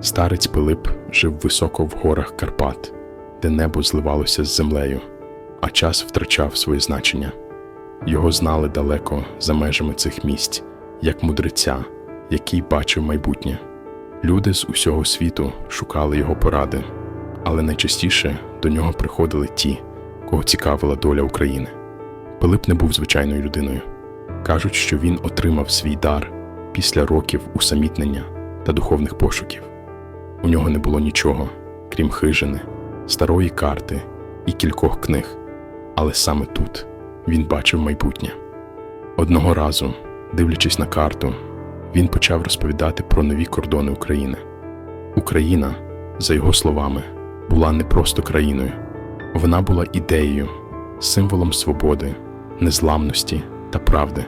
Старець Пилип жив високо в горах Карпат, де небо зливалося з землею, а час втрачав своє значення. Його знали далеко за межами цих місць, як мудреця, який бачив майбутнє. Люди з усього світу шукали його поради, але найчастіше до нього приходили ті, кого цікавила доля України. Пилип не був звичайною людиною. Кажуть, що він отримав свій дар після років усамітнення та духовних пошуків. У нього не було нічого, крім хижини, старої карти і кількох книг, але саме тут він бачив майбутнє. Одного разу, дивлячись на карту, він почав розповідати про нові кордони України. Україна, за його словами, була не просто країною, вона була ідеєю, символом свободи, незламності та правди.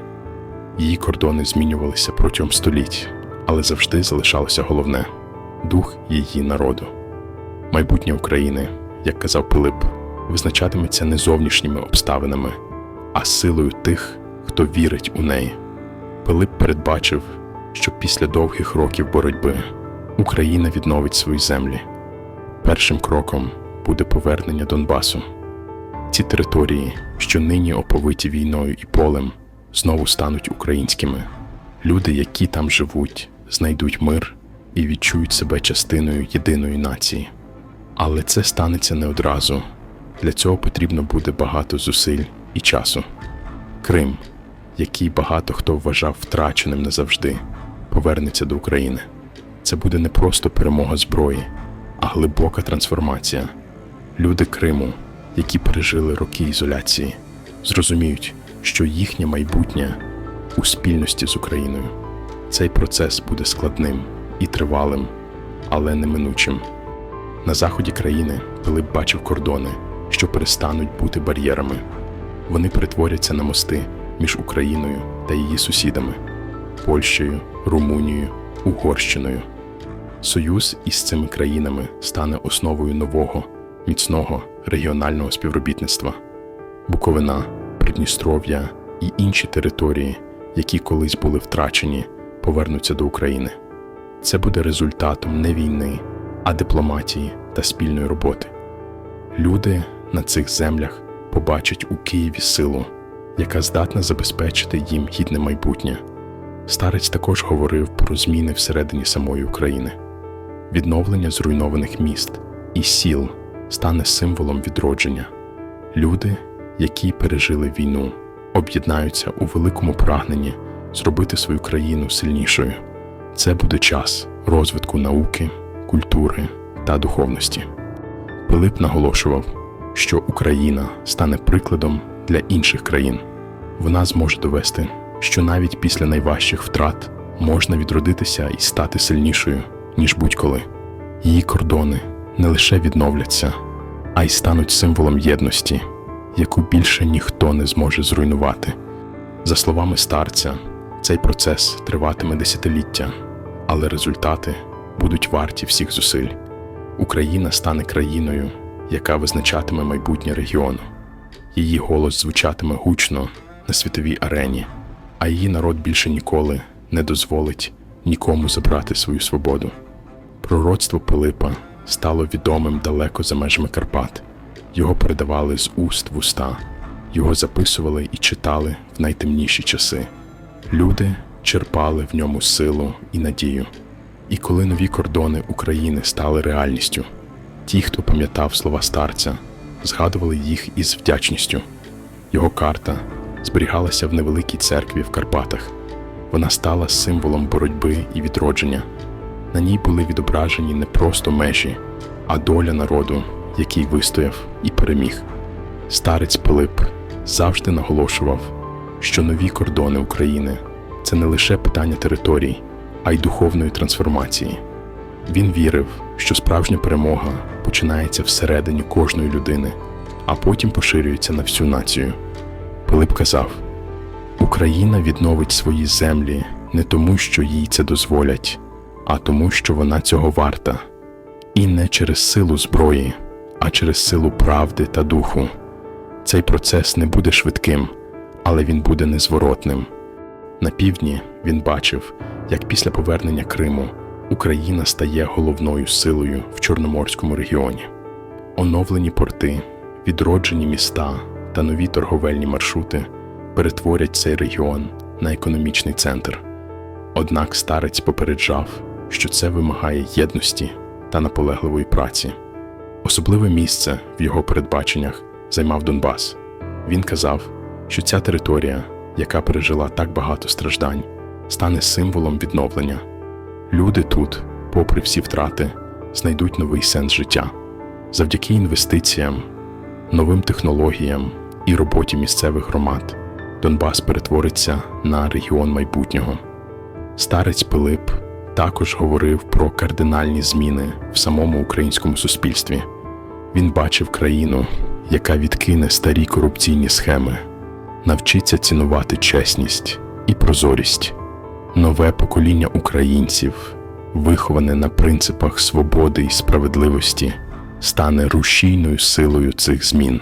Її кордони змінювалися протягом століть, але завжди залишалося головне дух її народу. Майбутнє України, як казав Пилип, визначатиметься не зовнішніми обставинами, а силою тих, хто вірить у неї. Пилип передбачив, що після довгих років боротьби Україна відновить свої землі. Першим кроком буде повернення Донбасу. Ці території, що нині оповиті війною і полем, знову стануть українськими. Люди, які там живуть, знайдуть мир і відчують себе частиною єдиної нації. Але це станеться не одразу. Для цього потрібно буде багато зусиль і часу. Крим, який багато хто вважав втраченим назавжди, повернеться до України. Це буде не просто перемога зброї, а глибока трансформація. Люди Криму, які пережили роки ізоляції, зрозуміють, що їхнє майбутнє у спільності з Україною. Цей процес буде складним і тривалим, але неминучим. На заході країни Пилип бачив кордони, що перестануть бути бар'єрами. Вони перетворяться на мости між Україною та її сусідами Польщею, Румунією, Угорщиною. Союз із цими країнами стане основою нового, міцного регіонального співробітництва. Буковина, Придністров'я і інші території, які колись були втрачені, повернуться до України. Це буде результатом не війни, а дипломатії та спільної роботи. Люди на цих землях побачать у Києві силу, яка здатна забезпечити їм гідне майбутнє. Старець також говорив про зміни всередині самої України. Відновлення зруйнованих міст і сіл стане символом відродження. Люди, які пережили війну, об'єднаються у великому прагненні зробити свою країну сильнішою. Це буде час розвитку науки, культури та духовності. Пилип наголошував, що Україна стане прикладом для інших країн. Вона зможе довести, що навіть після найважчих втрат можна відродитися і стати сильнішою, ніж будь-коли. Її кордони не лише відновляться, а й стануть символом єдності, яку більше ніхто не зможе зруйнувати. За словами старця, цей процес триватиме десятиліття, але результати будуть варті всіх зусиль. Україна стане країною, яка визначатиме майбутнє регіону. Її голос звучатиме гучно на світовій арені, а її народ більше ніколи не дозволить нікому забрати свою свободу. Пророцтво Пилипа стало відомим далеко за межами Карпат. Його передавали з уст в уста, його записували і читали в найтемніші часи. Люди черпали в ньому силу і надію. І коли нові кордони України стали реальністю, ті, хто пам'ятав слова старця, згадували їх із вдячністю. Його карта зберігалася в невеликій церкві в Карпатах. Вона стала символом боротьби і відродження. На ній були відображені не просто межі, а доля народу, який вистояв і переміг. Старець Пилип завжди наголошував, що нові кордони України це не лише питання територій, а й духовної трансформації. Він вірив, що справжня перемога починається всередині кожної людини, а потім поширюється на всю націю. Пилип казав: Україна відновить свої землі не тому, що їй це дозволять, а тому, що вона цього варта, і не через силу зброї, а через силу правди та духу. Цей процес не буде швидким, але він буде незворотним. На півдні він бачив, як після повернення Криму Україна стає головною силою в Чорноморському регіоні. Оновлені порти, відроджені міста та нові торговельні маршрути перетворять цей регіон на економічний центр. Однак старець попереджав, що це вимагає єдності та наполегливої праці. Особливе місце в його передбаченнях займав Донбас. Він казав, що ця територія, яка пережила так багато страждань, стане символом відновлення. Люди тут, попри всі втрати, знайдуть новий сенс життя. Завдяки інвестиціям, новим технологіям і роботі місцевих громад Донбас перетвориться на регіон майбутнього. Старець Пилип також говорив про кардинальні зміни в самому українському суспільстві. Він бачив країну, яка відкине старі корупційні схеми, навчиться цінувати чесність і прозорість. Нове покоління українців, виховане на принципах свободи і справедливості, стане рушійною силою цих змін.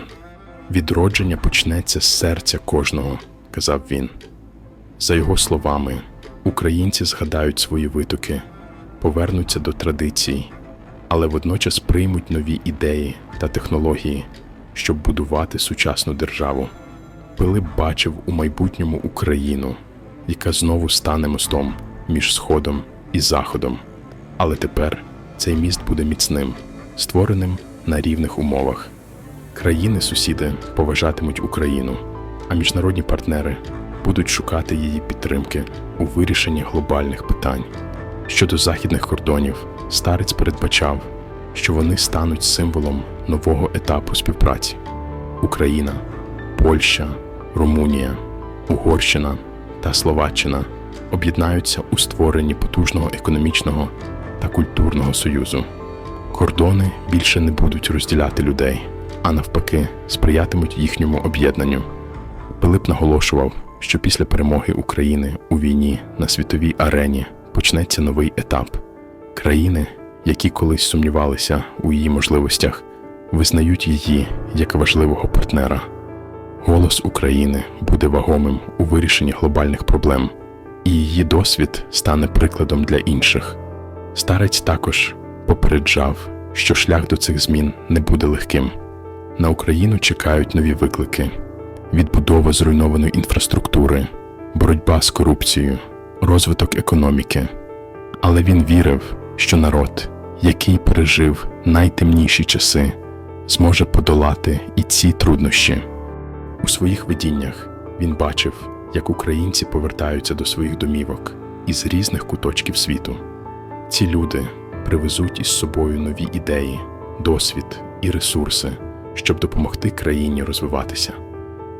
Відродження почнеться з серця кожного, казав він. За його словами, українці згадають свої витоки, повернуться до традицій, але водночас приймуть нові ідеї та технології, щоб будувати сучасну державу. Пилип бачив у майбутньому Україну, яка знову стане мостом між Сходом і Заходом. Але тепер цей міст буде міцним, створеним на рівних умовах. Країни-сусіди поважатимуть Україну, а міжнародні партнери будуть шукати її підтримки у вирішенні глобальних питань. Щодо західних кордонів, старець передбачав, що вони стануть символом нового етапу співпраці. Україна, Польща, Румунія, Угорщина та Словаччина об'єднаються у створенні потужного економічного та культурного союзу. Кордони більше не будуть розділяти людей, а навпаки, сприятимуть їхньому об'єднанню. Пилип наголошував, що після перемоги України у війні на світовій арені почнеться новий етап. Країни, які колись сумнівалися у її можливостях, визнають її як важливого партнера. Голос України буде вагомим у вирішенні глобальних проблем, і її досвід стане прикладом для інших. Старець також попереджав, що шлях до цих змін не буде легким. На Україну чекають нові виклики: відбудова зруйнованої інфраструктури, боротьба з корупцією, розвиток економіки. Але він вірив, що народ, який пережив найтемніші часи, зможе подолати і ці труднощі. У своїх видіннях він бачив, як українці повертаються до своїх домівок із різних куточків світу. Ці люди привезуть із собою нові ідеї, досвід і ресурси, щоб допомогти країні розвиватися.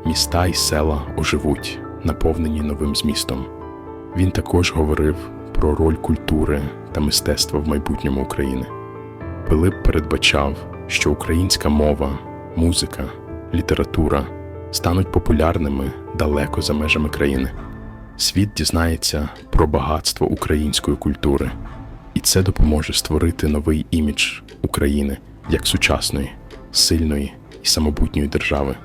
Міста і села оживуть, наповнені новим змістом. Він також говорив про роль культури та мистецтва в майбутньому України. Пилип передбачав, що українська мова, музика, література стануть популярними далеко за межами країни. Світ дізнається про багатство української культури, і це допоможе створити новий імідж України як сучасної, сильної і самобутньої держави.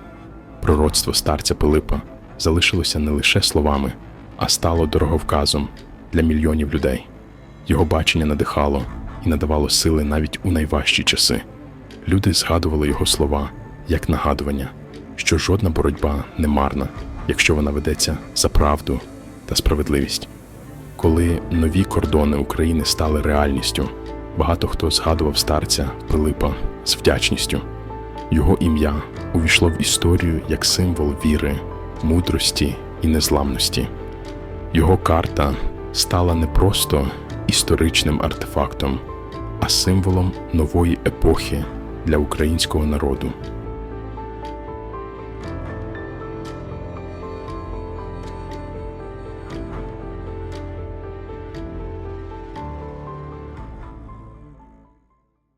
Пророцтво старця Пилипа залишилося не лише словами, а стало дороговказом для мільйонів людей. Його бачення надихало і надавало сили навіть у найважчі часи. Люди згадували його слова як нагадування, що жодна боротьба не марна, якщо вона ведеться за правду та справедливість. Коли нові кордони України стали реальністю, багато хто згадував старця Пилипа з вдячністю. Його ім'я увійшло в історію як символ віри, мудрості і незламності. Його карта стала не просто історичним артефактом, а символом нової епохи для українського народу.